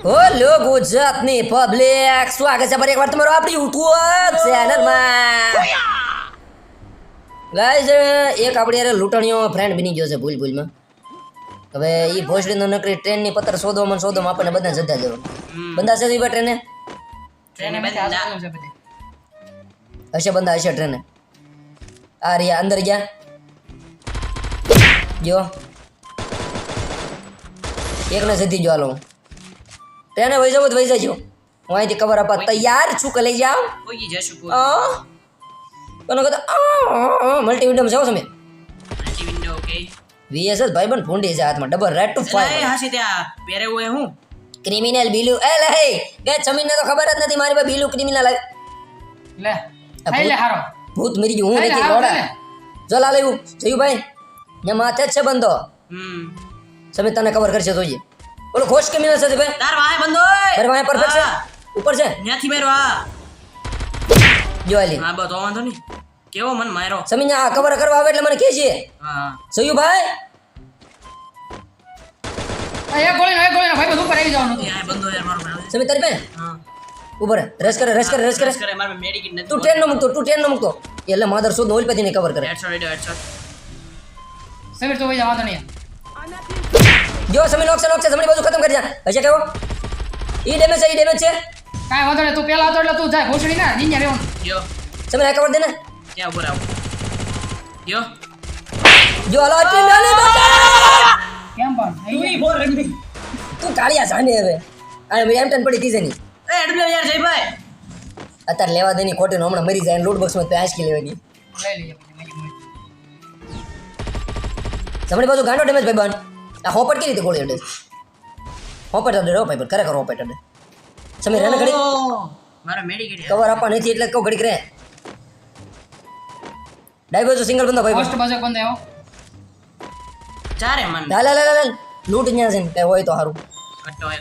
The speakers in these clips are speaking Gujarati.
ઓલો ગુજરાતની પબ્લિક સ્વાગત છે ફરી એકવાર તમારું આપણી યુટ્યુબ ચેનલમાં ગાઈઝ એક આપણી યાર લૂંટણીઓ ફ્રેન્ડ બની ગયો છે ભૂલ ભૂલમાં. હવે એ ભોસડીનો નકરી ટ્રેનની પત્તર શોધવામાં મને શોધવામાં આપણને બધાને જતા જવાનું બંધા છે ઈ ટ્રેને ટ્રેને બધી. આજુબાજુ છે બધી. હશે બંધા હશે ટ્રેને આ રહ્યા અંદર ગયા. જો. એકને જતી જો હાલો ટ્રેને વહી જવું તો વહી જજો. હું અહીંથી ખબર આપવા તૈયાર છું કે લઈ જાઓ? કોઈ જશું કોનો કહેતા મલ્ટી વિન્ડોમાં જાઓ તમે. મલ્ટી વિન્ડો ઓકે વીએસએસ ભાઈબંધ ફૂંડી છે હાથમાં. ડબલ રેડ ટુ ફાઈવ હાસી ત્યાં પહેરે હોય હું? ક્રિમિનલ બીલુ. એ લે હે બે જમીનને તો ખબર જ નથી મારી પાસે બીલુ ક્રિમિનલ લે આ લે હારો. ભૂત મરી ગયું હું નથી લોડા. જો લાલ એવું જોયું ભાઈ ને માથે જ છે બંધો. હમ. સમીર તને કવર કરશે જોઈએ. ઓલો ઘોષ ક્રિમિનલ છે ભાઈ? તાર વાહે બંધો. અરે વાહ પરફેક્ટ છે. ઉપર છે. ન્યાથી માર્યો આ. જો આલી. હા બસ વાંધો નહીં. કેવો મન મારો સમીને આ કવર કરવા આવે એટલે મને કહેજે હા. સયુ ભાઈ? એક ગોળીનો એક ગોળીનો ભાઈ બધું ઉપર આવી જવાનું. હતું ત્યાં બંધો યાર મારો ભાઈ. સમીર તારી બેન હા. ઉપર રસ કરે રસ કરે રસ કરે. કરે મારે મેડિકિટ નથી તું ટ્રેન નો મૂકતો તું ટ્રેન નો મૂકતો એટલે માધર શોધ ઓલ પેથી ને કવર કરે હેડશોટ હેડશોટ સમીર તો ભાઈ વાંધો નહીં. જો સમી નોક છે નોક છે જમણી બાજુ ખતમ કરી જા. હશે કેવો? ઈ ડેમેજ છે ઈ ડેમેજ છે. કાંઈ વાંધો નહીં તું પેલા હતો એટલે તું જાય ઘોસડી ના નીચે રેવું યો સમી આ કવર દે ને. ત્યાં ઉપર આવો. યો જો હાલો ટ્રેન મેલે બેટા કેમ પણ? ઈ ફોર રમી તું કાળિયા જાને હવે. આ એમ ટેન પડી તીજે ની એ હેડબ્લ્યુ યાર જયભાઈ અત્યારે લેવા દેની ખોટી નો હમણાં મરી જાય લૂટ બોક્સમાં આંચકી લેવાની. લઈ લઈએ પછી જમણી બાજુ ગાંડો ડેમેજ ભાઈ બન. આ હોપટ કેવી રીતે ગોળી અડે હોપટ અડે રો ભાઈ ખરેખર હોપટ અડે. સમીર એને ઘડી? મારા મેડિકેટ કવર આપવા નથી એટલે કહું ઘડી કરે ડાઈવર જો સિંગલ બંદો ભાઈ ફર્સ્ટ બાજુ એક બંધ ચારે મન. લા લા લા લૂટ ન્યા છે ને કઈ હોય તો હારું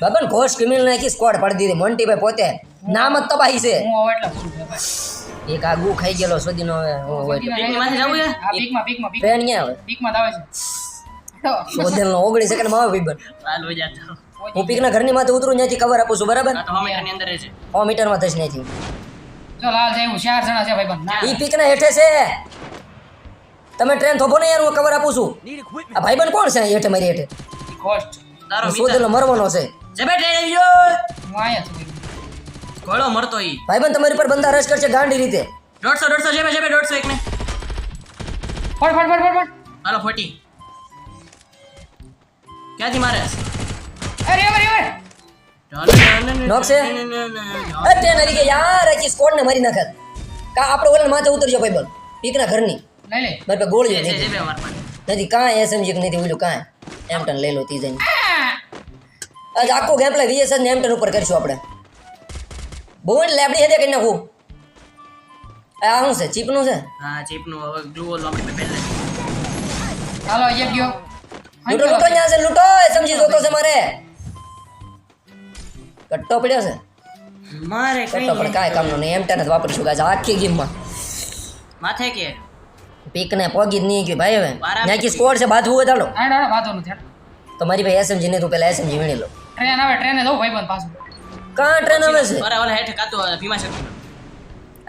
બાબન ઘોષ ક્રિમિનલ નાખી સ્કોડ પાડી દીધી. મોન્ટીભાઈ પોતે. નામ જ તબાહી છે. હું હવે એટલે ભાઈ. એક આગુ ખાઈ ગયેલો સદીનો હવે હું હોય. હા પીકમાં પીકમાં પીક ટ્રેન ક્યાં આવે. પીકમાં આવે છે. હેડો. નો ઓગણીસ સેકન્ડમાં આવે ભાઈ હો જાતો હું પીકના ઘરની માથે ઉતરું ત્યાંથી કવર આપું છું બરાબર? હો મીટરમાં અંદર છે સો મીટરમાં થશે ત્યાંથી જો લાલ છે એવું જણા છે ભાઈ બંધ. ના. ઈ પીકના હેઠે છે. તમે ટ્રેન થોભો ને યાર હું કવર આપું છું. આ ભાઈબંધ કોણ છે હેઠે મારી હેઠે? કોસ્ટ તારો મરવાનો છે. જબે ટ્રેન આવી ગયો હું આયા છું ભાઈ. મરતો ઈ. ભાઈબંધ તમારી પર બંદા રસ કરશે ગાંડી રીતે. દોઢસો દોઢસો જબે જબે દોઢસો એક ને ફટ ફટ ફટ ફટ ફટ. હાલો ફોટી. ક્યાંથી મારે? અરે અરે અરે નોક છે? એ ટ્રેન આવી ગઈ યાર આખી સ્કોડ ને મારી નાખે. કા આપણે ઓલા માથે ઉતરજો ભાઈબંધ પીકના ઘરની. લઈ લે. મારી ગોળ જો છે નથી મારા. કાંઈ એસએમજી કે નથી ઓલું કાંઈ. એમટન લઈ લો તી જઈને આજ આખો ગેમ પ્લે વીએસ ને એમટન ઉપર કરશું આપણે. બહુ ને લેબડી હદે કરી નાખું. આ શું છે? ચીપનું છે? હા ચીપનું. હવે ગ્લુ વોલ આપણે પહેલા ચાલો એક ગયો. લૂંટો લૂટો ન્યા છે લૂટો સમજી જોતો છે મારે. કટ્ટો પડ્યો છે. મારે કટ્ટો પણ કાંઈ કામનો નહીં એમ જ વાપરીશું ગાજ આખી ગેમમાં. માથે કે? પીકને પોગી જ નહીં ગયું ભાઈ હવે. ત્યાંથી સ્કોડ છે બાજુ હોય ચાલો વાંધો નથી તો મારી ભાઈ એસએમજી નહીં તું પેલા એસએમજી વીણી લો. ટ્રેન આવે ટ્રેને જવું ભાઈ બંધ પાછું. કાં ટ્રેન આવે છે? અરે ઓલા હેઠે કાતો ભીમા શક્તિ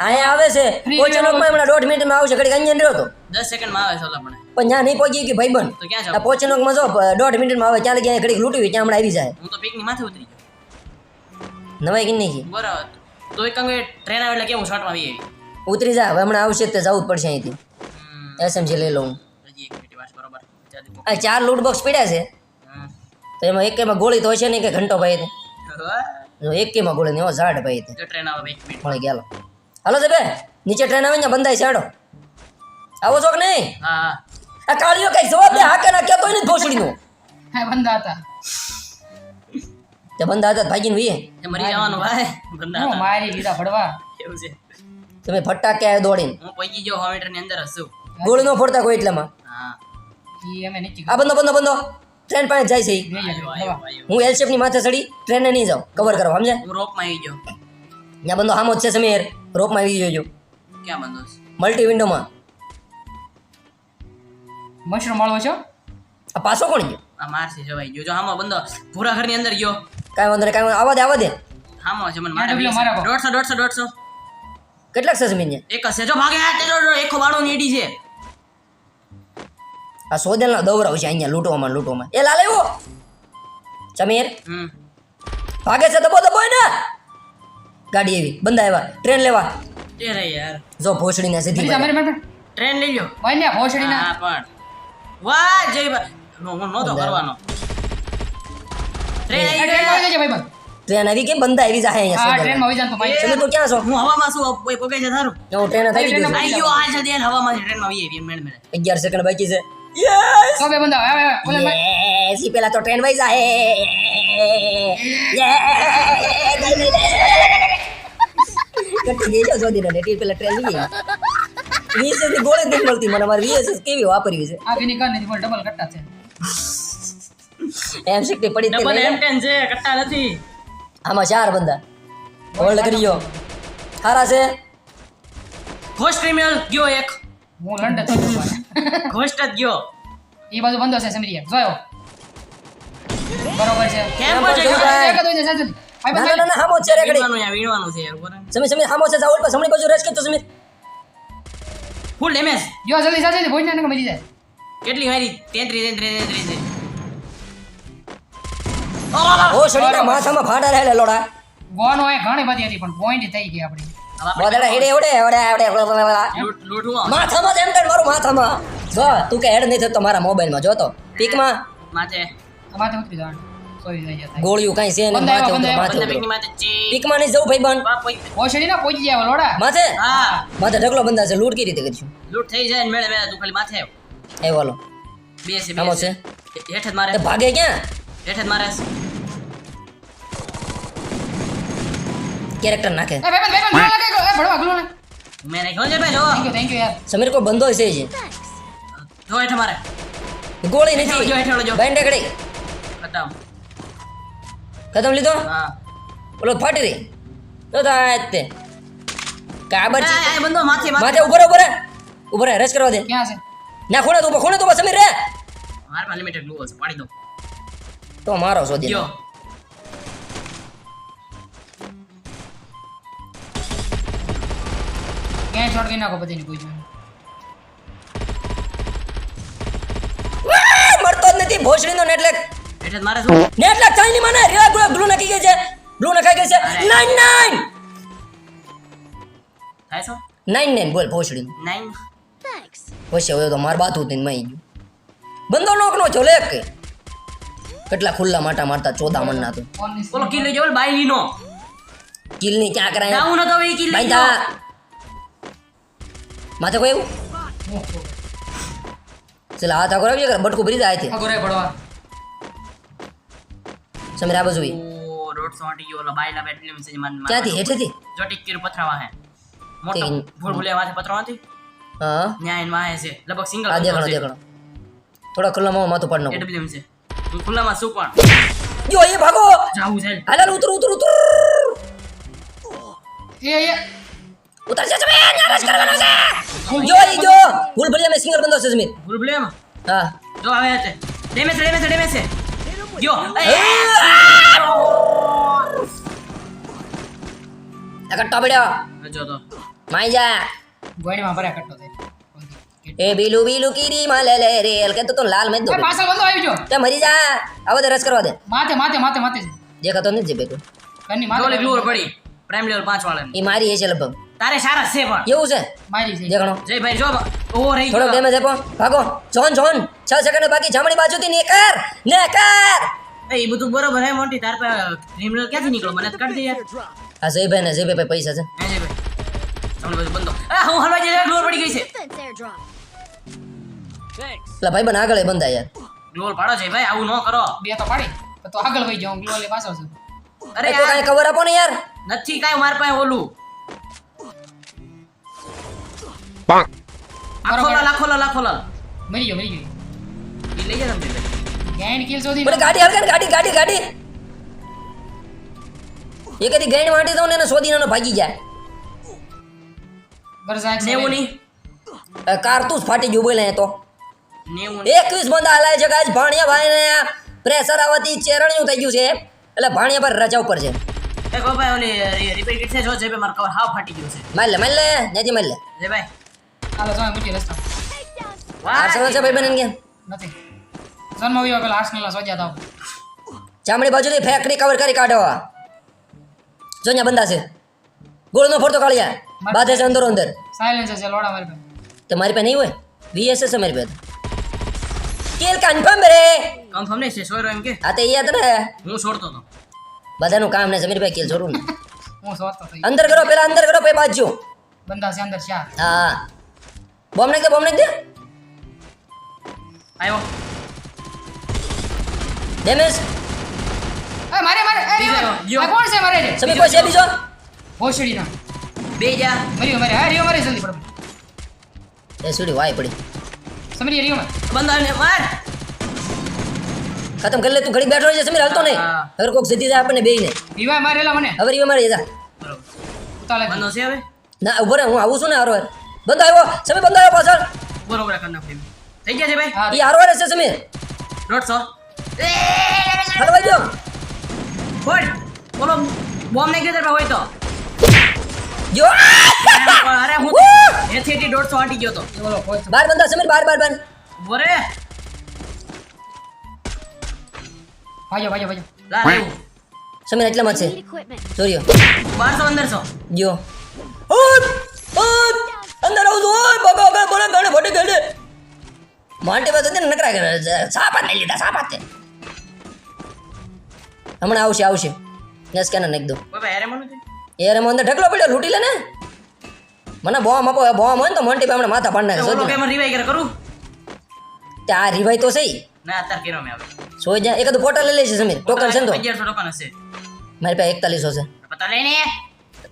અહીંયા આવે છે. Free પોચનોકમાં હમણાં દોઢ મિનિટમાં આવશે ઘડી અહીંયા રહ્યો તો. દસ સેકન્ડમાં આવે છે ઓલા પણ. પણ ત્યાં નહીં પહોંચી કે ભાઈ બન પહોંચીનો આ જાવ પોચનોકમાં જો પ- દોઢ મિનિટમાં આવે ત્યાં લગી ઘડીક લૂંટી હોય ત્યાં હમણાં આવી જાય. હું તો પીકની માથે ઉતરી નવાઈ કે નહીં બરાબર. તો એક કંગે ટ્રેન આવે એટલે કેવું શોર્ટમાં આવી ઉતરી જા હવે હમણાં આવશે તો જવું જ પડશે અહીંથી. એસએમસી લઈ લઉં. એક. આ ચાર લૂટ બોક્સ પીડ્યા છે. તો એમાં એકેમાં ગોળી તો હશે નહીં કે ઘંટો ભાઈ એક એકેમાં ગોળી નહીં ઝાડ ભાઈ ટ્રેન આવે મળી ગયા હાલો સાહેબ નીચે ટ્રેન આવે ને બંધાય છે આડો આવો છો કે નહીં? હા. આ કાળીઓ કઈ જવાબ દે હાકે ના કહેતો નથી ભોસડીનું. હા બંધ હતા તે બંધા હતા ભાગીને વીએ. એ મરી જવાનો ભાઈ બંધા હતા મારી લીધા ભડવા. એવું છે. તમે ફટ્ટા આવ્યો દોડીને. હું પહોંચી ગયો હોમીટરની અંદર હસું ગોળ નો ફોડતા કોઈ એટલામાં. હા. ઈ અમે નીચે આ બંધો બંધો બંધો. ટ્રેન પાસે જાય છે હું એલ શેપની માથે ચડી ટ્રેને નહીં જાઉં. કવર કરો સમજે હું રોપમાં આવી ગયો. ત્યાં બંધો હામો જ છે સમીર. રોપમાં આવી ગયો ક્યાં બંધો મલ્ટી મલ્ટી વિન્ડોમાં મશરૂમ મળવો છો? આ પાછો કોણ ગયો? આ મારશે જવાઈ ગયો. જો આમાં બંધો ભૂરા ઘરની અંદર ગયો. કાંઈ વાંધો નહીં કાંઈ વાંધો- આવા દે આવા દે. હામો છે મને મારે. દોઢસો દોઢસો દોઢસો. કેટલાક છે જમીન? એક હશે જો ભાગે આ તેરો એકસો બાણું નીડી છે. આ સોદેલના દવરાવ છે અહીંયા લૂંટવામાં લૂંટવામાં. એ લાલ આવ્યો. સમીર? ભાગે છે દબો દબો ને ગાડી એવી. બંદા આવ્યા. ટ્રેન લેવા. યાર. જો ભોસડીને સીધી ટ્રેન લઈ લ્યો. ભાઈ ને ભોસડી ના હા પણ. વાહ જય બા નો નહોતો કરવાનો. ટ્રેન આવી ગઈ. ભાઈ બંધ. ટ્રેન આવી કે બંદા આવી જાય અહીંયા હા ટ્રેન આવી જાન ભાઈ. સમીર તું ક્યાં છો? હું હવામાં છું કોઈ પગે છે થારું હું ટ્રેન થઈ ગયું છે. ગયો આ જલ્દી હાલ હવામાં છે ટ્રેનમાં આવી એવી મેળ મેળે. અગિયાર સેકન્ડ બાકી છે. યસ તો બે બંધ આવે આવે બોલે યસ ઈ પેલા તો ટ્રેન વઈ જાય. કટી ગઈ ને પેલા ટ્રેન VSS ની ગોળી નથી મળતી. મને મારે વીએસએસ કેવી વાપરવી છે. આ ગીની કર નથી બોલ ડબલ કટ્ટા છે. એમ શીખતી પડી ડબલ એમ. ટેન છે કટ્ટા નથી. આમાં ચાર બંદા. હોલ્ડ કરી ગયો સારા છે? ઘોસ્ટ ક્રિમિનલ ગયો એક. હું લંડન તો ઘોસ્ટ જ ગયો. એ બાજુ બંધો છે સમરીયા જોયો? બરોબર છે. કેમ બજે છે, ગયો? એક જ હોય છે, ના. ના ના હામો છે રેકડી. વીણવાનું છે યાર, બરાબર. સમીર સમીર હામો છે જાવ પર સમણી બાજુ રશ કે તો સમીર ફૂલ ડેમેજ જો જલ્દી જલ્દી ભોજન ને મરી જાય. કેટલી મારી? તેત્રીસ તેત્રીસ તેત્રીસ ઓ શરીરના માથામાં ફાટા રહેલા લોડા. ગોનો હોય ઘણી બધી હતી પણ પોઈન્ટ થઈ ગઈ આપણી. બોદડા હેડે ઓડે ઓડે ઓડે લૂંટ માથામાં જ એમ કર મારું માથામાં. જો તું કે હેડ નહીં થતો મારા મોબાઈલમાં જો તો. પીકમાં. માથે. માથે ઉતરી જવાનું. ગોળિયું કાંઈ છે ને માથે ઉતરો, માથે ઉતરો. પીકમાં નહીં જવું ભાઈ બન ઓછડી ના પહોંચી જાય લોડા માથે હા માથે ઢગલો બંધા છે લૂટ કઈ રીતે કરશું લૂટ થઈ જાય ને મેળે મેળે તું ખાલી માથે એ વાલો બે છે બે છે હેઠ જ મારે ભાગે ક્યાં હેઠ જ મારે કેરેક્ટર નાખે એ ભાઈ બંધ ભાઈ લાગે એ ભડવા ગલો ને મેં નાખ્યો છે ભાઈ જો થેન્ક યુ થેન્ક યુ યાર સમીર કોઈ બંધો છે જે જો હેઠ મારે ગોળી નથી જો, હેઠળ જો. બેન બાઈન્ડ ખતમ ખતમ લીધો? હા. ઓલો ફાટી રહી તો થાય તે. કાબર બંદો માથે માથે. ઉપર ઊભો રહે ઊભો કરવા દે. ક્યાં છે? ના ખૂણે તો ઊભો ખૂણે તો ઊભો સમીર રે. મારમાં લિમિટેડ ગ્લુ છે પાડી દો. તો મારો શોધી ગયો. ક્યાં છોડ કરી નાખો બધીને કોઈ જોઈને. મળતો જ નથી. ભોસડીનો નેટલેક હેઠ જ મારે શું? નેટલેક થાયની મને રેવા ગ્લો ગ્લુ નાખી ગઈ છે. ગ્લુ નાખી ગઈ છે. નાઇન નાઇન થાય છો નાઇન નાઇન બોલ ભોસડી. નાઇન પછી હવે તો માર બાતું થઈને મઈ ગયું. બંધો લોક નો છો લેક કેટલા ખુલ્લા માટા મારતા ચોદા મન ના તો. બોલો કિલ લઈ જાવ બાઈ નો કિલની ક્યાં કરાય? ડાઉન હતો એ કિલ લઈ ભાઈ માથે કોઈ એવું? ચલ હાથ આગળ આવી જાય બટકું ભરી જાય છે સમીર બાજુ ઈ. ઓ દોઢસો આંટી ગયો ઓલો બાયલા બેટલી મેસેજ માન ક્યાંથી? હેઠેથી? જો ટિકિટ પથરાવા હે. મોટો. ભૂલ ભૂલે વાથે પથરાવા હતી હા. ન્યાયમાં છે. લગભગ સિંગલ આ દેખાણો દેખાણો. થોડા ખુલ્લામાં માથું પાડ નાખો. એડબ્લ્યુએમ છે. હું ખુલ્લામાં શું પણ? જો એ ભાગો! જાવું છે. હાલ ઉતર ઉતર ઉતર. એ એ. ઉતર જા તમે નારાજ કરવાનો છે! જો ઈ જો. ભૂલ ભરી મેં સિંગર બંધો છે સમીર ભૂલ ભૂલે હા. જો આવે છે. ડેમેજ છે ડેમેજ છે ડેમેજ છે. જો આ કટ્ટા પડ્યો. જો તો. માઈ જા. ગોળીમાં ભર્યા કટ્ટો થઈ એ બીલુ બીલુ કીરી માં લે રેલ કે તો તો લાલ મેં દો એ પાછળ બંધો આવી જો તે મરી જા. આવો રસ કરવા દે. માથે માથે માથે માથે. છે દેખાતો નથી જે બેકો કની માથે ગ્લુઅર પડી. પ્રાઇમ લેવલ 5 વાળાની. એ મારી છે લગભગ. તારે સારા છે પણ. એવું છે? મારી છે. દેખણો. જય ભાઈ જો ઓ રહી થોડો ડેમેજ આપો. ભાગો. John John. 6 સેકન્ડ બાકી. જમણી બાજુથી નેકર નેકર એ બધું બરોબર હે મોટી. તાર પર ક્રિમિનલ ક્યાંથી નીકળો? મને કાઢ દે યાર. આ જયભાઈ ને જય ભાઈ પૈસા છે. જય ભાઈ તમને બધું બંધો આ હું હલવા જઈ ગ્લોર પડી ગઈ છે. airdrop. ભાઈ બન આગળ બંધા યાર. ગ્લોર પાડો જય ભાઈ આવું ન કરો. બે તો પાડી. તો આગળ વઈ જાઉં ગ્લો લે પાછળ છું. અરે યાર. ખબર આપો ને યાર. નથી કાંઈ માર પાસે ઓલું. આખો લાલ આખો લાલ આખો લાલ મરી ગયો મરી ગયો. એ લઈ જા તમે ગેન્ડ કિલ શોધી બોલે ગાડી હાલ ગાડી ગાડી ગાડી એ કદી ગઈણ વાટી દઉં ને એને શોધીને એનો ભાગી જાય. ગરજા નેવું ની કારતૂસ ફાટી ગયું બોલે તો. નેવું ની એકવીસ બંદા હલાય છે ગાજ ભાણિયા ભાઈ ને પ્રેશર આવવાથી ચેરણિયું થઈ ગયું છે. એટલે ભાણિયા પર રજા ઉપર છે. એ ભાઈ ઓલી રિપેર કિટ છે જો જે મારું કવર હાવ ફાટી ગયું છે. માર લે માર લે માર લે. ભાઈ. હાલો જો મૂકી રસ્તા. આ સમજ છે ભાઈ બને ગયા? નથી. જન્મ આવ્યો પેલા આર્સનલ સોજ્યા તાવ ચામડી બાજુથી ફેકડી કવર કરી કાઢો જો ન્યા બંધા છે. ગોળ નો ફરતો કાળિયા. બાધે છે અંદર અંદર. સાયલેન્સ છે લોડા મારી પાસે. તો મારી પાસે નહીં હોય? વીએસએસ છે મારી પાસે. કેલ કન્ફર્મ રે. કન્ફર્મ નહીં છે સોયરો એમ કે. આ તો યાદ ને હું છોડતો હતો બધાનું કામ ને સમીર ભાઈ કેલ છોડું ને. હું છોડતો અંદર કરો પેલા અંદર કરો પછી બાજુ. બંદા છે અંદર ચાર. હા. બોમ્બ નાખ દે બોમ્બ નાખ દે આવ્યો ડેમેજ એ મારે મારે એ રિયો આ કોણ છે મારે છે સમીર કોઈ છે બીજો ભોસડી ના બે જા મર્યો મારે હા રિયો મારે જલ્દી પડ એ સુડી વાય પડી સમરી રિયો માં બંધાને માર ખતમ કરી લે તું ઘડી બેઠો છે સમીર હાલતો નહીં હા. અગર કોક સીધી જાય આપણને બેયને રિવાય મારેલા મને હવે રીવા મારી જા બરોબર ઉતાલે બંધો છે હવે ના ઊભો રહે હું આવું છું ને હારો હાર. બંધ આવ્યો. સમીર બંધ આવ્યો પાછળ. બરોબર કરી નાખો એમ. થઈ ગયા છે ભાઈ? ઈ હારો હાર છે? સમીર દોઢસો હલવાઈ દો ફોડ બોલો. બોમ્બ નહીં ગયો હોય તો. જો. અરે હું એથી એથી દોઢસો હટી ગયો તો. બોલો કોઈ બાર બંધા સમીર બાર બાર બાર. બોરે ભાજો ભાજો ભાજો લા લેવું સમીર એટલામાં છે. ચોરીઓ બારસો પંદરસો. જો. ઓય ઓય અંદર આવું છું બાબા બાબા બોલે ગાડે ફોટે ગાડે મોન્ટી પાસે ને નકરા કરે છે. સાપાત લઈ લીધા સાપાત. તે હમણાં આવશે આવશે. ને સ્કેનર નાખી દો કોઈ ભાઈ હેરે મનું ઢગલો પડ્યો લૂટી લે ને. મને બોમ આપો બોમ હોય ને તો મોન્ટી હમણાં માથા પાડ નાખે રિવાઈ કરે? તે આ રિવાય તો સહી ના અત્યારે કર્યો મેં હવે. સોઈ જા એકાદું પોટા લઈ લેશે સમીર ટોકન છે ને તો. અગિયારસો ટોકન હશે મારી પાસે એકતાલીસો છે. પતા લઈને.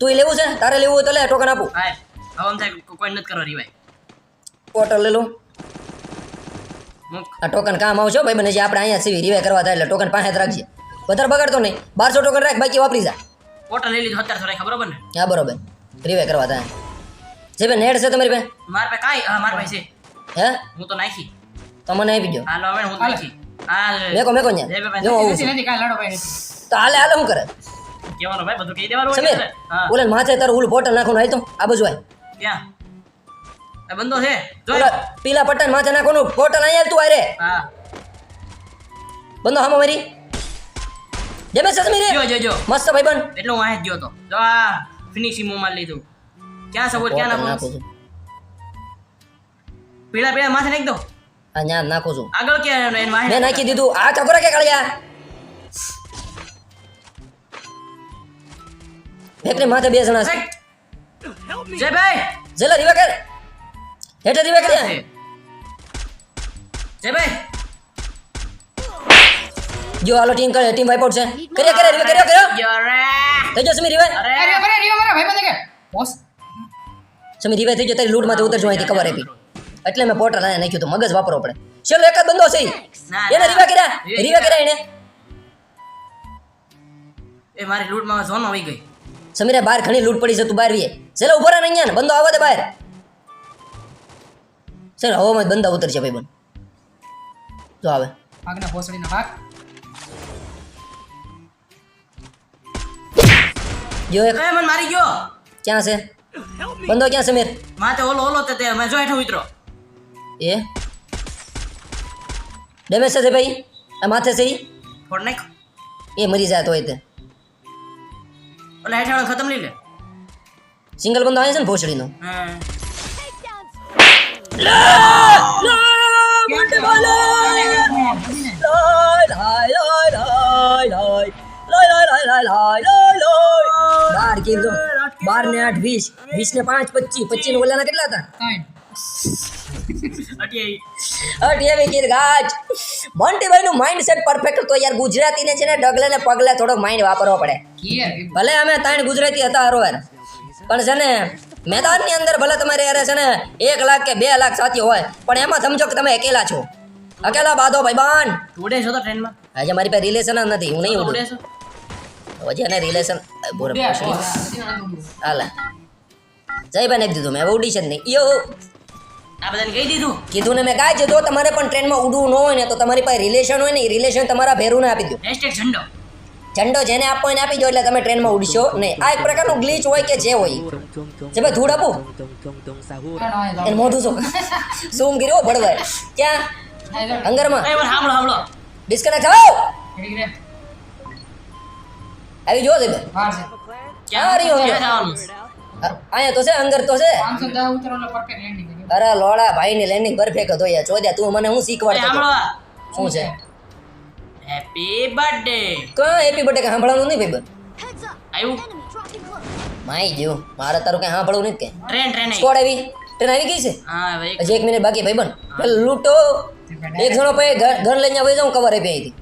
તું લેવું છે? તારે લેવું હોય તો લે ટોકન આપું. હા હવે આમ થાય કોઈ નથી કરો રિવાઈ પોટર લઈ લો. આ ટોકન કામ આવશે ભાઈ બને જે આપણે અહીંયા સીવી રિવાય કરવા થાય એટલે ટોકન પાસે જ રાખજે. વધારે બગાડતો નહીં. બારસો ટોકન રાખ બાકી વાપરી જા. પોટા લઈ લીધો અત્યારે થોડા બરોબર ને? હા બરોબર. રિવાય કરવા થાય. જે ભાઈ નેટ છે તમારી પાસે? માર પાસે કાંઈ? હા માર પાસે છે. હે? હું તો નાખી. તો મને આપી દો હાલો હવે હું નાખી. મેકો મેકો જય ન્યા જો આવું નથી છું. લડો ભાઈ તો હાલે હાલે શું કરે? કહેવાનું ભાઈ? બધું કહી દેવાનું હોય હા. ઓલે માથે તારું પોટલ નાખવાનું હાલ તો? આ બાજુ આય. ક્યાં? આ બંદો છે. જો પીલા પટ્ટન માથે નાખવાનું. પોટલ અહીંયા તું આરે હા. બંદો હામો મારી. ડેમેજ છે સમીર જો જો જો. મસ્ત ભાઈ બન. એટલે હું આ ગયો તો. જો આ ફિનિશિંગ મોમાં લીધું. ક્યાં સપોર્ટ ક્યાં નાખો નાખું છું. પીળા પીળા માથે નાખ દો. આ ન્યા નાખો છું. આગળ ક્યાં એને વાહે મેં નાખી દીધું. આ ચકોરા કે કાળિયા ફેક્ટરી માથે બે જણા છે. જય ભાઈ. જેલા રીવા કર. હેઠે રીવા કર જય ભાઈ. જો હાલો ટીમ કરે ટીમ વાઇપ આઉટ છે. કર્યા કર્યા રીવા કર્યા કર્યા. યરે થઈ જો સમી રીવા અરે. અરે અરે રિયો મારા ભાઈ બંધ કે. બોસ સમી રીવા થઈ જો તારી લૂટમાંથી ઉતરજો અહીંથી કવર આપી. એટલે મેં પોર્ટલ અહીંયા નાખ્યું તો મગજ વાપરવો પડે. ચલો એક જ બંદો છે એને. રીવા કર્યા? રીવા કર્યા. એને? એ મારી લૂટમાં ઝોન આવી ગઈ. સમીરે બહાર ઘણી લૂટ પડી છે તું બહાર વીએ ચલો ઊભો રહે ને અહીંયા બંદો આવવા દે બહાર. સર હવામાં બંદા ઉતરશે ભાઈ બન જો આવે. ભાગના ભોસડીના ભાગ. જો એક. મને મારી ગયો. ક્યાં છે? બંદો ક્યાં છે મીર માથે ઓલો ઓલો તે તે મેં જો હેઠો ઉતરો. એ? ડેમેજ છે ભાઈ? આ માથે છે ઈ? ફોડ નાખ. એ મરી જાય તો હોય તે. ઓલા હેઠે વાળો ખતમ લઈ લે સિંગલ બંદો આવે છે ને ભોસડીનો બાર ને આઠ વીસ વીસ ને પાંચ પચીસ પચીસ ને ઓલાના કેટલા હતા અઠ્યાવી કીર ગાજ. મોન્ટીભાઈ નું માઇન્ડ સેટ પરફેક્ટ તો યાર. ગુજરાતીને છે ને ડગલે ને પગલે થોડો માઇન્ડ વાપરવો પડે. ભલે અમે ત્રણ ગુજરાતી હતા હરોવાર પણ છે ને મેદાનની અંદર ભલે તમારે યારે છે ને એક લાખ કે બે લાખ સાથીઓ હોય પણ એમાં સમજો કે તમે અકેલા છો. અકેલા બાદો ભાઈબાન ઉડે છો તો ટ્રેનમાં? આજે મારી પાસે રિલેશન જ નથી હું નહીં ઉડે હજી એને રિલેશન બોરે બે બોસ નથી ના દઉં હાલે નાખી દીધું મેં હવે ઉડી છે જ નહીં. યો આ બધાને કહી દીધું? કીધું ને મેં કાંઈ જો તમારે પણ ટ્રેનમાં ઉડવું ન હોય ને તો તમારી પાસે રિલેશન હોય ને એ રિલેશન તમારા ભેરુને આપી દો. હેશટેગ ઝંડો. ઝંડો જેને આપો એને આપી દો એટલે તમે ટ્રેનમાં ઉડશો નહીં. આ એક પ્રકારનું ગ્લીચ હોય કે જે હોય જે ભાઈ ધૂળ આપું. એને મોઢું શું? ઝૂમ કર્યો ભડવાય ક્યાં. અંગરમાં. સાંભળો સાંભળો ઘડીક રે. આવી જો છે. ક્યાં? રહ્યો અહીંયા તો છે અંગર તો છે. 510 ઉતરો અરે લોડા ભાઈ ની લેન્ડિંગ પરફેક્ટ હતો યાર. ચોદ્યા તું મને હું શીખવાડતો શું છે? હેપી બર્થડે કો હેપી બર્થડે કે સાંભળવાનું નહીં ભાઈ? આવ્યું માઈ ગયો. મારે તારું કઈ સાંભળવું નહીં કે. ટ્રેન ટ્રેન આવી. સ્કોડ આવી? ટ્રેન આવી ગઈ છે? હા હજી એક મિનિટ બાકી ભાઈ બન. લૂટો. એક જણો પછી ઘર લઈને આવી જાઉં કવર આપી હતી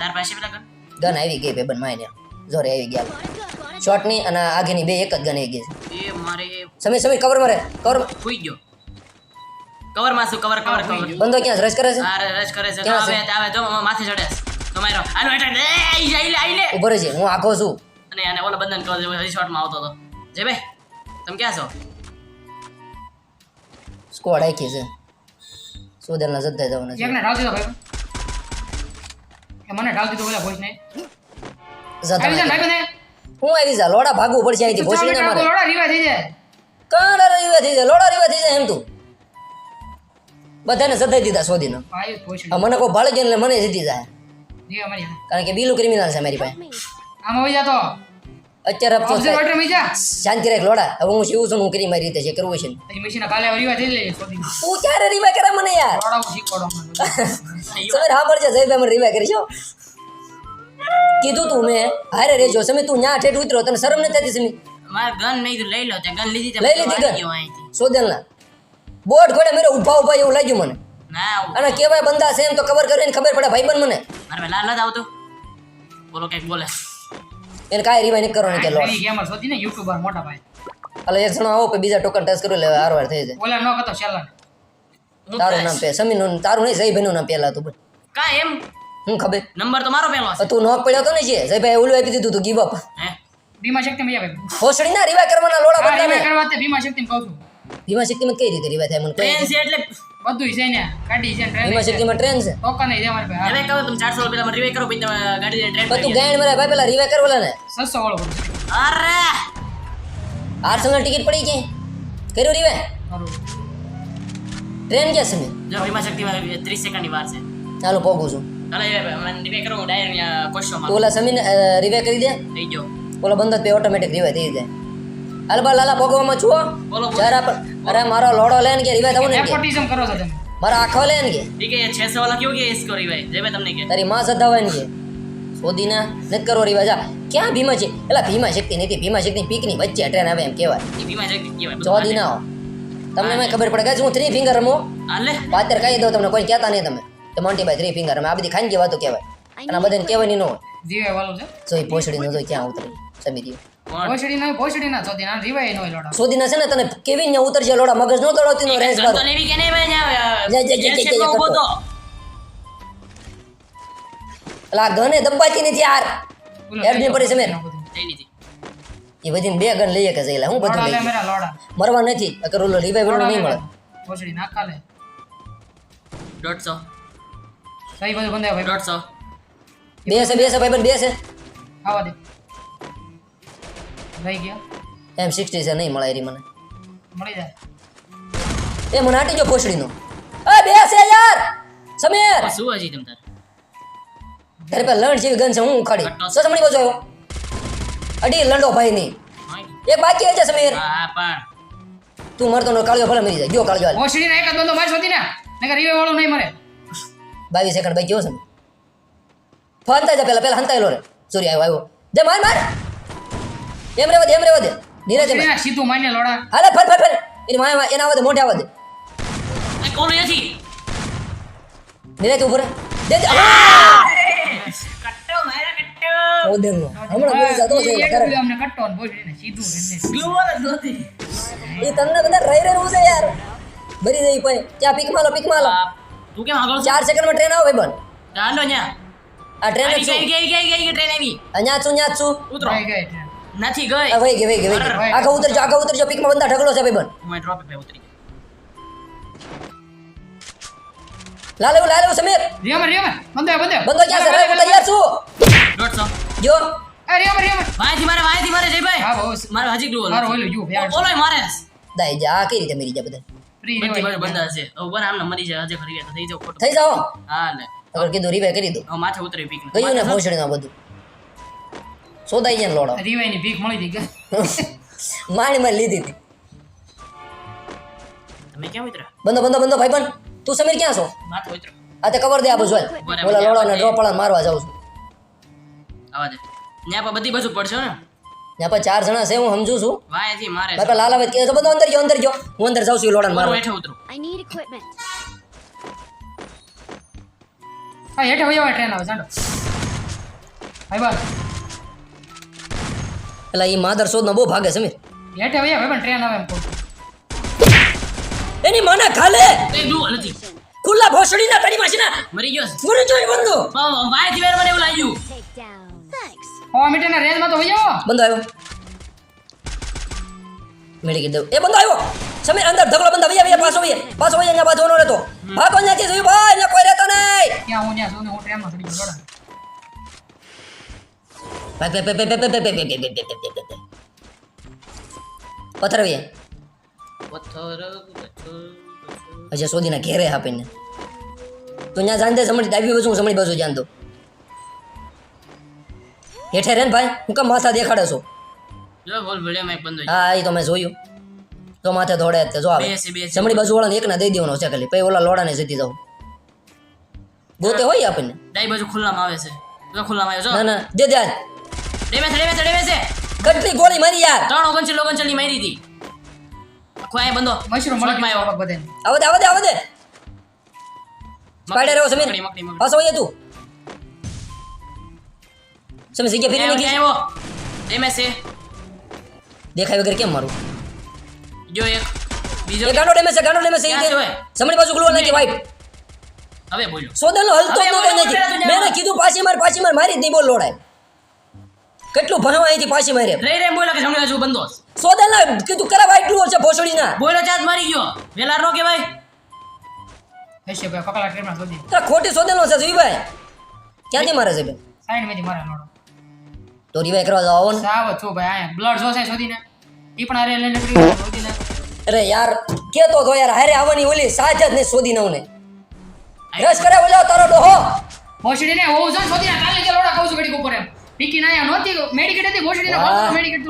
તાર પાસે પેલા ગન ગન આવી ગઈ ભાઈ બન માઈ જોરે આવી ગયા. શોર્ટની અને આગળની બે એક જ ગન આવી ગઈ છે. એ મારે સમીર સમીર કવર મારે કવર ગયો. કવરમાં શું? કવર કવર કવર બંદો ક્યાં રસ કરે છે? અરે રશ કરે છે. આવે આવે જો માથે ચડે તમારો આનો એટલે એ આઈ લે આઈ લે ઊભો રહેજે હું આખો છું. અને આને ઓલો બંધન કરો માં આવતો હતો જે બે તમે ક્યાં છો? સ્કોડ આખી છે. ના જતા જવાના છે એકને ઢાળ દીધો ભાઈ. મને ઢાલ દીધો ઓલા voice ને. જતા આવી જા ભાઈ બંને. હું આવી જા? લોડા ભાગવું પડશે અહીંથી. ભોસડી ના મારે. લોડા રીવા થઈ જાય. કાંડા રીવા થઈ જાય? લોડા રીવા થઈ જાય એમ તું. બધાને સદાઈ દીધા શોધીને. મને કોઈ ભાળી જાય એટલે મને જીતી જાય. કારણ કે બીલું ક્રિમિનલ છે મારી પાસે. આમ હોય જાતો. અત્યારે જા. શાંતિ રાખ લોડા. હવે હું શિવ છું હું કરી મારી રીતે જે કરવું છે પછી machine કાલે રીવા થઈ જાય, શોધીને. તું ક્યારે રીવા કરે મને યાર? લોડા હું શીખવાડો. સમીર સાંભળજે જયભાઈ મને રીવા કરીશો કીધું તું મેં હારે રેજો સમીર તું ન્યા ઠેઠ ઉતરો. તને શરમ નથી થતી સમીર મારે ગન મેં લઈ લો. તે ગન લીધી લઈ લીધી ગન સોદેલના બોટ ઘોડે મેરે ઊભા ઊભા એવું લાગ્યું મને. ના અને કેવાય બંદા છે એમ તો ખબર કરીને ખબર પડે ભાઈ મને. મારે ભાઈ લાલ નથી આવતું. બોલો કંઈક બોલે. એને કાંઈ રીવાય નહીં કરવાની કે લોડ ગેમર સોધી ને યુટ્યુબર મોટા ભાઈ. એટલે એક જણો આવો કે બીજા ટોકન ટેસ્ટ કરી લે હારવાર થઈ જાય. ઓલા નો કતો છેલ્લા. તારું નામ પે સમીરનું તારું નહીં જયભાઈનું નામ પહેલા તું કા એમ? હું ખબર? નંબર તો મારો પેલો છે તું નોક પડ્યો તો ને જે જયભાઈ ઓલું આપી દીધું તું ગીવ અપ હે? ભીમા શક્તિ જા ભાઈ. હોસડી ના રીવા કરવાના લોડા બંધા બંદાને કરવા તે ભીમા શક્તિ કહું છું. ભીમા શક્તિમાં કઈ રીતે રીવા થાય મને ટ્રેન છે એટલે બધું છે ને ગાડી છે ટ્રેન ભીમા છે. શક્તિમાં ટ્રેન છે? ટોકન છે મારી પાસે હવે કહો તમે 400 રૂપિયા માં રિવાઈ કરો પછી તમે ગાડી ને ટ્રેન પણ તું ગાયણ મારા ભાઈ પેલા રીવા કરવાલા ને સસ્તો વાળો અરે! આર્સેનલ ટિકિટ પડી છે કર્યું રિવે ટ્રેન ક્યાં સમીર જો ભીમા શક્તિમાં ત્રીસ સેકન્ડની વાર છે. ચાલો પોગું છું. કરો ઓલા સમીન રિવે કરી દે. થઈ ગયો ઓલો બંધ પે ઓટોમેટિક રિવે થઈ જાય. અલબા લાલા ભોગવામાં છો? જરા અરે મારો લોડો લેન કે રીવાય તમને નેપોટિઝમ કરો છો તમે. મારા આખો લેન કે. ઠીક હે 600 વાલા ક્યો કે ઇસકો રીવાય? જે મેં તમને કે. તારી માં સદાવાય ને કે. સોદીના નક કરો રીવાય. જા. ક્યાં ભીમા છે? એલા ભીમા શક્તિ નથી. ભીમા શક્તિ પીકની વચ્ચે અટેન આવે એમ કહેવાય. ભીમા શક્તિ કહેવાય. સોદીના તમને મેં ખબર પડે કે હું થ્રી ફિંગર રમો? આલે પાતર કહી દઉં તમને કોઈ કહેતા નહીં તમે. તો મોન્ટીભાઈ થ્રી ફિંગર રમે. આ બધી ખાનગી વાતો કહેવાય. અને બધાને કહેવાની ન હોય. જીવે વાળો છે. જોઈ પોસડી નો તો ક્યાં ઉતરી. સમી દીધું લોડા. મગજ નો તળાવતી નો રેસ બાર તો એ બધીને બે ગન લઈએ કે શું હું બધું મરવા નથી રીવાય નહીં મળે. ભોસડી નાખા ભાઈ. 150 બે છે બે છે ભાઈ બંધ બે છે. આવા દે. રહી ગયા? એમ સિક્સટી છે નહીં મળે એરી મને. મળી જાય. એ મને આટી જો પોછડીનો એ બે યાર! સમીર! શું હજી તમ તાર? તારે પર લણ જેવી ગન છે હું ઉખાડી. તો સમણી બાજુ આવ્યો અડી લંડો ભાઈ ની એ બાકી છે સમીર. હા પણ. તું મરતો નો કાળિયો ભલે મરી જાય. ગયો કાળિયો હાલ. ને એક જ બંદો મારી શોધી ને નકર રીવે વાળો નહીં મરે. બાવીસ સેકન્ડ બાકી છે ને ફરતા જા પેલા પેલા હંતાયેલો રે. ચોરી આવ્યો આવ્યો જે માર માર. એમ રેવા દે એમ રેવા દે. ધીરે ભોસડી ધીરે ના સીધું માને લોડા. અરે ફર ફર ફર એની માય એના આવે મોઢે આવે દે. એ કોણ નથી ધીરે ઊભો રે દે દે કટ્ટો મારા કટ્ટો. ઓદેનો હમણાં બોલ જાતો છે કરે અમને કટ્ટો ને બોલ ને સીધું એને ગ્લોવર જ એ તમને બધા રહી રહી છે યાર. ભરી દઈ પછી ત્યાં પીક માલો પીક માલો. તું કેમ આગળ છો? ચાર સેકન્ડમાં ટ્રેન આવે ભાઈ બન ચાલો ન્યા. આ ટ્રેન આવી ગઈ ગઈ ગઈ ગઈ ટ્રેન આવી. અહીંયા છું ત્યાં છું. ઉતરો. ગઈ ગઈ ટ્રેન. નથી ગઈ. વહી ગઈ વહી ગઈ આગળ ઉતરજો આગળ ઉતરજો પીકમાં બંદા ઢગલો છે ભાઈ બન હું ડ્રોપ પે ઉતરી લાલ લાલેવ લાલ સમીર. રિયમ રિયમ. બંધો બંધો. બંદો ક્યાં છે? હું તૈયાર છું. દોઢસો જો. એ રિયમ રે વાયથી મારે વાયથી મારે જયભાઈ. હા બહુ મારે હાજી ગ્લો મારો ઓલો. યુ ઓલોય મારે દાઈ જા આ કઈ રીતે મરી જા બધા? ફ્રી બંદા બંધ હશે બરાબર આમને મરી જાય હજે ખરી થઈ જાવ થઈ જાઓ? હા લે. અગર કીધું રીવે કરી દો. માથે ઉતરી પીક ગયું ને ભોસડીમાં બધું? સોદાઈ જાય ને લોડો. રીવાયની ભીખ મળી હતી માણી માં લીધી હતી. તમે ક્યાં ઉતરા બંધો બંધો બંધો ભાઈ તું સમીર ક્યાં છો? માથે ઉતરો આ તે કવર દે આ બધું હાલ. ઓલા લોડાને ડ્રોપ વાળા મારવા જાઉં છું. આવા દે. ન્યા પર બધી બાજુ પડશે ને? ત્યાં પર ચાર જણા છે હું સમજુ છું. વાયથી મારે ભાઈ લાલ કે તો બધો અંદર ગયો અંદર ગયો. હું અંદર જાઉં છું લોડાને મારું મારવા. હેઠે ઉતરો. આઈ નીડ ઇક્વિપમેન્ટ હા હેઠે હોય ટ્રેન આવે ચાલો. ભાઈ બસ એટલે એ માદર સોદનો બહુ ભાગે સમીર. લેટ હવે હવે પણ ટ્રેન આવે એમ એની માના ખાલે! તે દુ નથી. ખુલ્લા ભોસડીના તડી માસીના મરી ગયો મરી ગયો બંદો ભાઈ જીવેર મને એવું લાગ્યું. હો મીટરના રેન્જમાં તો હોય જાવ આવ્યો. મેડી કે દઉં એ બંધો આવ્યો. સમીર અંદર ધગલો બંધો ભૈયા ભૈયા પાછો ભૈયા પાછો ભૈયા ને બાજુ નો રહેતો. ભાગો ન્યાથી જોયું ભાઈ ને કોઈ રહેતો નહીં. ક્યાં હું ન્યા જોને હું ટ્રેનમાં ચડી ગયો ભાઈ ભાઈ. પથ્થર વૈયા પથ્થર પથ્થર હજી સોદીના ઘેરે આપીને. તું ત્યાં જાણતે સમજી ડાબી બાજુ હું સમણી બાજુ જાણતો હેઠે રે ને ભાઈ હું કેમ માથા દેખાડે છો. હા એ તો મેં જોયું. તો માથે દોડે તે જો આવે. જમણી બાજુ વાળાને એકના દઈ દેવાનો છે ખાલી. પછી ઓલા લોડાને જતી જાવ ગોતે હોય આપણને ડાઈ બાજુ ખુલ્લામાં આવે છે. ખુલ્લામાં આવે ના જો. ના દે દે ડેમેજ ડેમેજ ડેમેજ છે કેટલી ગોળી મારી યાર ત્રણ ઓગણચલ ઓગણચલ ની મારી હતી આખો આય બંધો મશરૂમ મલક માં આવ્યો બધે આવો દે આવો દે આવો દે સ્પાઈડર આવો સમીર પાછો આય તું સમજ ગયા ફેરી નીકળી આવ્યો ડેમેજ છે દેખાય વગર કેમ મારું જો એક બીજો એ ગાંડો ડેમેજ છે ગાંડો ડેમેજ છે સમણી બાજુ ગ્લો નાખી વાઈટ હવે બોલ્યો સોદલ હલતો તો નથી મેં કીધું પાછી માર પાછી માર મારી જ નહીં બોલ લોડાય કેટલું ભણવા અહીંથી પાછી મારે? રે રે બોલો કે જમણી બાજુ બંધો સોદેલા કીધું કરા વાઈટ ગ્લુઅર છે ભોસડીના? બોલો ચાત મારી ગયો. વેલા નો કે ભાઈ? હેશે ભાઈ પકડા ટ્રેનમાં શોધી તો ખોટી સોદેલો છે જોઈભાઈ ક્યાંથી મારે છે બે સાઈડમાંથી મારે નોડો. તો રિવાય કરવા જાવ આવો ને. સાવ છો ભાઈ આયા. બ્લડ જોશે શોધીને. ટીપણા રે લઈને ગયો શોધીને. અરે યાર કેતો તો યાર હારે આવવાની ઓલી સાજ જ નહીં શોધી નવ ને રસ કરે બોલો તારો ડોહો. ભોસડીને હોવું છે ને શોધીને કાલે જે લોડા કહું છું ઘડી ઉપર એમ. પીકી ના નહોતી મેડિકેટ હતી ભોસડીને વાહ. મેડિકેટ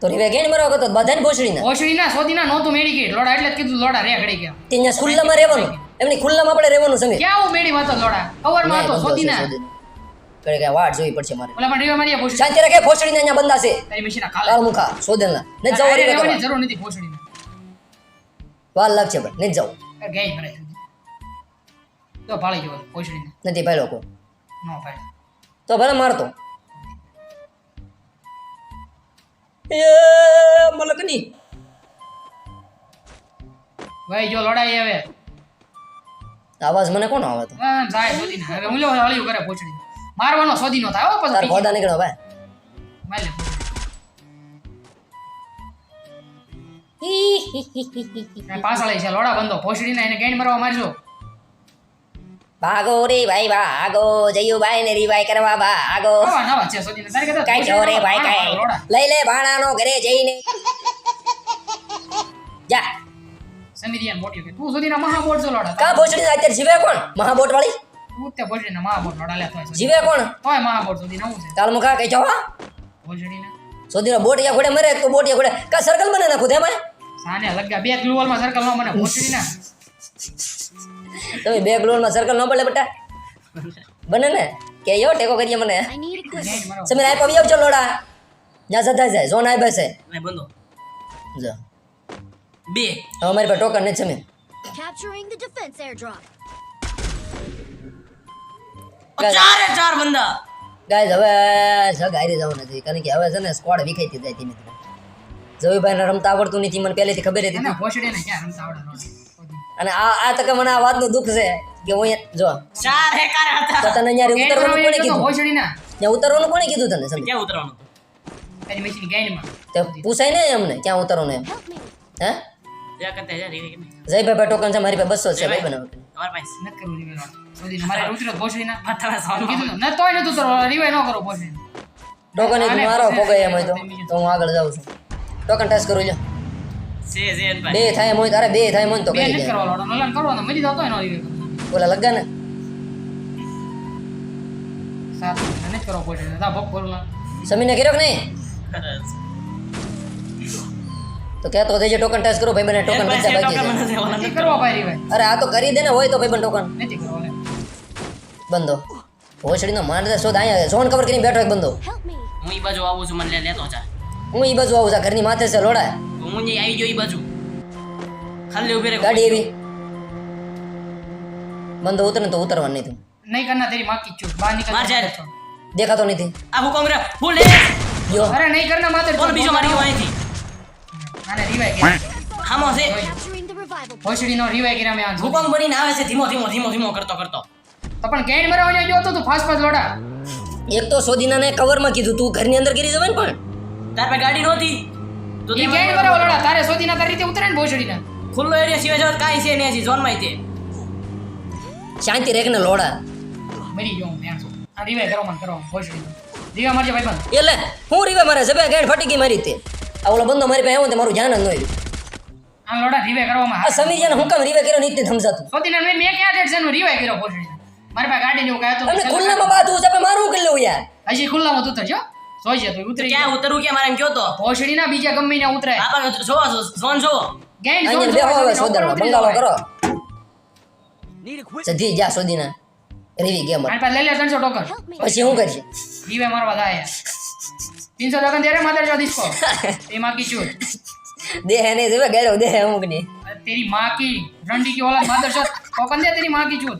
તું રિવાય ગેન મરો કતો બધાને ભોસડીના. ભોસડીના શોધીના નોતું મેડિકેટ લોડા એટલે કીધું લોડા રે ઘડી ગયા. તે અહીંયા ખુલ્લામાં રહેવાનું. એમની ખુલ્લામાં આપણે રહેવાનું સમીર ક્યાં હું મેડી વાતો લોડા? કવરમાં હતો શોધીના કરે કે વાટ જોઈ પડશે મારે. ઓલા પણ રેવા મારી ભોસડી. શાંતિ રાખે ભોસડીના અહીંયા બંધા છે. તારી મશીના કાળ મુખા સોદેલના. ને જાવ રહેવાની કરવા. જરૂર નથી ભોસડીને. વાર લાગશે ભાઈ ને જાવ ગઈ મરે તો પાળી ગયો ભોસડીને. નથી ભાઈ લોકો નો ભાઈ તો ભલે મારતો. એ મલકની ભાઈ જો લડાઈ આવે આવાજ મને કોનો આવે તો? જાય શોધીને હવે લો હળિયું કરે પૂછડી. મારવાનો સોદી નો થાય હો તાર પછી. ખોદા નીકળો ભાઈ. મારી લે ભોસડી. આ પાછળ છે લોડા બંધો. ભોસડીને એને ગેંડ મારવા મારજો. ભાગો રે ભાઈ ભાગો. જયુભાઈ ને રિવાય કરવા ભાગો. કઈ છે રે ભાઈ કાઈ. લઈ લે ભાણાનો ઘરે જઈને. જા. સમિતિયાન મોટી કે તું શોધીને મહાબોટ જો લડા. કા ભોસડી અત્યારે જીવે કોણ? મહાબોટ વાળી? તું તે ભોસડીને મહાબોટ લડા લે તોય જીવે કોણ? તોય મહાબોટ સુધી નવું છે? કાલ મુખા કઈ છો ભોસડીને ના બોટ યા ઘોડે મરે તો બોટ યા ઘોડે કા સર્કલ બને નાખું તેમાં સાને લગ્યા બે ગ્લુવલમાં સર્કલમાં મને ભોસડીના તમે બે ગ્લોરમાં સર્કલ ન બને બેટા. બને ને? કે યો ટેકો કરીએ મને. સમીર આઈ પવી આવજો લોડા. જા જતા જાય ઝોન આઈ બેસે. ને બંધો. જો. બે. હવે મારી પાસે ટોકન નથી Sameer Capturing the defense airdrop. ચારે ચાર બંદા ગાઈઝ હવે સગ જવું નથી. કારણ કે હવે છે ને સ્કોડ વિખાઈતી જાય ધીમે ધીમે જોઈભાઈને રમતા આવડતું નથી મને પહેલેથી ખબર હતી. ભોસડીને ક્યાં રમતા આવડે. અને આ આ તકે મને આ વાતનું દુઃખ છે કે હું અહીંયા- જો. ચાર હેકાર હતા. તો તને અહીંયા ઉતરવાનું કોણે કીધું? ભોસડીના ત્યાં ઉતરવાનું કોણે કીધું તને સમજ? ક્યાં ઉતરવાનું? તારી મશીન ગેંડમાં. તે પૂછાય ને અમને ક્યાં ઉતરવાનું એમ? હે? જ્યાં ભાઈ ટોકન છે મારી પાસે બસો છે ભાઈ બનાવો તમારી પાસે. મારે ભોસડીના કીધું ને તોય ન કરો ટોકન એક મારો પોગાય એમ હોય તો. તો હું આગળ જાઉં છું. ટોકન ટેસ્ટ કરું લ્યો. બે ભાઈ. થાય એમ હોય તારે બે થાય એમ હોય ને તો બે કરી દે કરવા લોડા નલાન કરવાનો મજી જતો એનો કરવાનો ઓલા લગા ને સાત નથી કરવો ભોસડીના તા ભોગ ભરલા સમીને કર્યો કે નહીં? તો કે તો દેજે ટોકન ટેસ્ટ કરો ભાઈ બને ટોકન બધા બાકી છે. નથી કરવા ભાઈ રિવાય અરે આ તો કરી દે ને હોય તો ભાઈ બન ટોકન નથી કરવા બંધો. ભોસડીનો માંડ શોધ અહીંયા ઝોન કવર કરીને બેઠો એક બંધો. હું ઈ બાજુ આવું છું મને લે- લેતો જા. હું ઈ બાજુ આવું છું ઘરની માથે છે લોડા. હું અહીં આવી જોઈ બાજુ. ખાલી ઊભી રહે ગાડી એવી. બંધો ઉતરે ને તો ઉતરવાનું નહીં તું. નહીં કરના તેરી માકી છું. બહાર નીકળ. માર જાય. દેખાતો નથી. આ હુકમ રે ફૂલ જો. અરે નહીં કરના માતર બોલ બીજો મારી ગયો અહીંથી આને રિવાય કે હામો છે. હોશડી નો રિવાય કર્યા મેં આ હુકમ બનીને આવે છે ધીમો ધીમો ધીમો ધીમો કરતો કરતો. તો પણ ગેંડ મરાવવા ગયો તો તું ફાસ્ટ ફાસ્ટ લોડા. એક તો સોદીના ને કવર કવરમાં કીધું તું ઘરની અંદર ગીરી જવાય ને પણ? તાર પાસે ગાડી નહોતી. તો ઈ તે તારે તારી રીતે ઉતરે ને ભોસડીના ખુલ્લો એરિયા સિવાય કાંઈ છે નહીં તે. શાંતિ રેખ ને લોડા. મરી ગયો હું ત્યાં છું. આ રિવાય કરો મને કરો ભોસડીનો રિવાય મારજે ભાઈ બંધ. એટલે હું રીવે મારે જબે ગાડી ફાટી ગઈ મારી તે. આ ઓલો બંધો મારી પાસે આવ્યો તે મારું ધ્યાન જ ન આ લોડા રિવાય કરવામાં આ સમી છે ને હું કામ રીવે કર્યો નહીં તે સમજાતું સોદીના મેં મેં ક્યાં ડેટ છે રિવાય કર્યો ભોસડીના મારી પાસે ગાડી ને એવું કાંઈ અમને ખુલ્લામાં બાતું છે મારું કરી યાર? હજી ખુલ્લામાં તું સોય છે તું ઉતરી ક્યાં ઉતરવું ક્યાં મારે એમ કયો તો ભોસડીના બીજા ગમે ને ઉતરે બાપા જોવો ઝોન જોવો ગેંડ અહીંયા જોર બેહો હવે જોર સોદાનો ઉતરી બંગાળો જવાય. કરો સધી જા સોદીના રીવી ગેમ મારી પાસે લઈ લે ત્રણસો ટોકન Help me. પછી હું કરશે રિવાય મારવા થાય તીનસો ટોકન ત્યારે માત્ર જો દિસ્કો એ માકી ચૂત દેહ ને જવે ગાડ્યો દેહ અમુક ની अरे तेरी माँ की रंडी की औलाद मादर चौथ टोकन दे तेरी माँ की चूत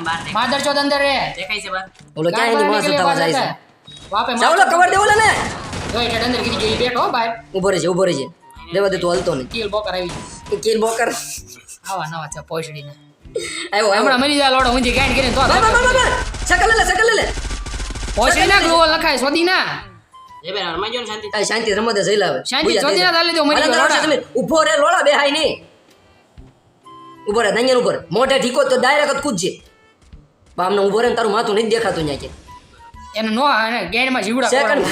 આમ બહાર દેખાય मादर चौथ अंदर है દેખાય છે બહાર ઓલો ક્યાં એની માસ ઉતાવળ જાય છે वहाँ पे ચાલો કવર દે ઓલા ને जो ये अंदर गिरी जो ये बैठो बाहर ઉભો રહેજે ઉભો રહેજે દેવા દે તું હલતો નહીં कील बोकर आई એ કિલ બોકર આવા નવા છે પોછડી ને આવ્યો આવ્યો હમણાં મરી જાય લોડો ઊંધી ગાંડ કરીને તો બાય બાય બાય શકલ લે લે શકલ લે લે પોછડી ના ગ્લોવલ લખાય સોદી ના એ બેન રમાઈ ગયો ને શાંતિ આ શાંતિ રમત જઈ લાવે શાંતિ, ચોથી ના તાલી દો, મરી ગયો, લોડા. ઉભો રે લોડા બેહાય નહીં ઉભો રે દંગન ઉપર મોઢે ઠીકો તો ડાયરેક્ટ જ કૂદજે બામને ઊભો રે તારું માથું નહીં દેખાતું ન્યા કે. એને નો એને ગેંડમાં જીવડા સેકન્ડ?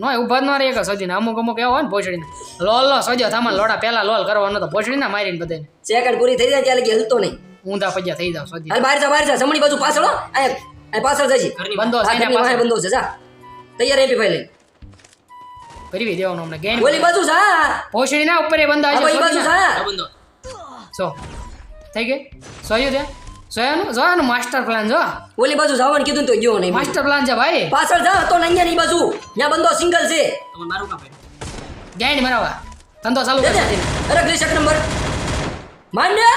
નો ઊભા ન રહે સજીને. અમુક અમુક એવો હોય ને ભોસડીને લોલ લો સજો થામાં લોડા પેલા લોલ કરવાનો તો ભોસડીને મારીને બધાને. સેકન્ડ પૂરી થઈ જાય ત્યાં લગી હલતો નહીં. ઊંધા પજ્યા થઈ જાવ સજી હાલ બહાર જા બહાર જા જમણી બાજુ પાછળ આ પાછળ જજી. ઘરની બંધો વાહે પાછળ. બંધો છે જા. તૈયાર એપી ભાઈ લઈ કરવી દેવાનો અમને ગેંડ ઓલી બાજુ જા. ભોસડીના ઉપર એ બંધા આ છે બાજુ જા. બંધો. સો. થઈ ગઈ? સોયું તે? સોયાનું જોયાનું માસ્ટર પ્લાન જો. ઓલી બાજુ જવાનું કીધું ને તો ગયો નહીં. માસ્ટર પ્લાન છે ભાઈ. પાછળ જા તો અહીંયા ની બાજુ. ત્યાં બંધો સિંગલ છે. તમે મારું કામ કર્યું ગેંડ મરાવા ધંધો ચાલુ કરી. અરે ગ્રીસક નંબર. માન્ય?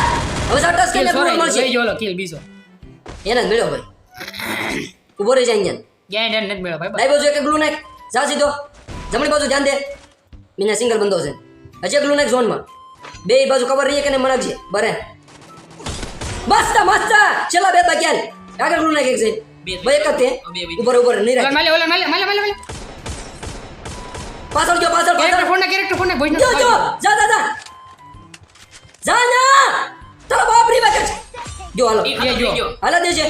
હવે સાટા સ્કેલ ને પૂરો મળશે. લઈ જોલો કિલ બીજો. એને મળ્યો ભાઈ. ઊભો રહી જાય અહીંયા. નથી મળ્યો ભાઈ ડાઈ બાજુ એક ગ્લુ નાખ જા સીધો. જમણી બાજુ ધ્યાન દે. મીના સિંગલ બંધો છે. હજી ગ્લુ નાખ ઝોનમાં બે બાજુ કવર રહીએ કે નહીં મનાવજે બરે. મસ્ત મસ્ત. છેલ્લા બે હાલ આગળ ગ્લુ નાખ છે બે. એક જ તે. ઉપર ઉપર નહીં રાખ. માલે ઓલા માલે માલે માલે પાછળ જો પાછળ કેરેક્ટર ફોન ના કેરેક્ટર ફોન ના ભોજ જો જો જા જા જા. જા ના તારો બાપ રી બાકી જો હાલો. એ ગયો હાલા દેજે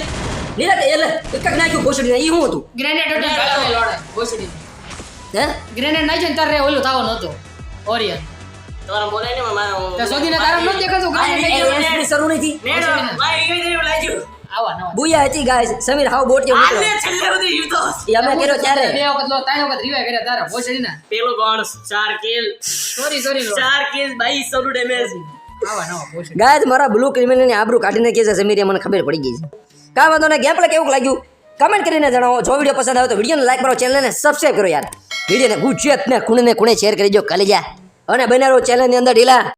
નીરા એટલે એક જ નાખ્યું ભોસડી ઈ હું હતું? ગ્રેનેડ લોડે ભોસડી હે? ગ્રેનેડ નાખ્યો ને તારે ઓલું થવાનું હતું. ઓરિયન તમારે બોલાય ને મારા તે સોદીને તારા નથી દેખાતું ગ્રેનેડ એ નાખ્યો એસપી શરૂ નહીં થી મેડમ મારી એવી આવા નવા. બુયા હતી ગાઈસ. સમીર હાવ બોટિયો આલે નીકળ્યો છેલ્લે સુધી જીવતો એ અમે કર્યો ત્યારે. બે વખત લો ત્રણ વખત રિવાય કર્યા તારા ભોસડી ના. પેલું ગણ ચાર કિલ સોરી સોરી લોડ ચાર કિલ બાવીસો નું ડેમેજ આવા નવા ભોસડી. ગાઈસ મારા બ્લુ ક્રિમિનલની આબરૂ કાઢીને કે છે સમીરે મને ખબર પડી ગઈ છે. કાં વાંધો ને ગેમ પ્લે કેવું લાગ્યું? કમેન્ટ કરીને જણાવો. જો વીડિયો પસંદ આવે તો વિડીયોને લાઈક કરો ચેનલને સબસ્ક્રાઈબ કરો યાર. વિડીયોને ગુજરાતને ને ખૂણે ને ખૂણે શેર કરી દો કાલે જા. અને બનાવો ચેનલની અંદર ઢીલા.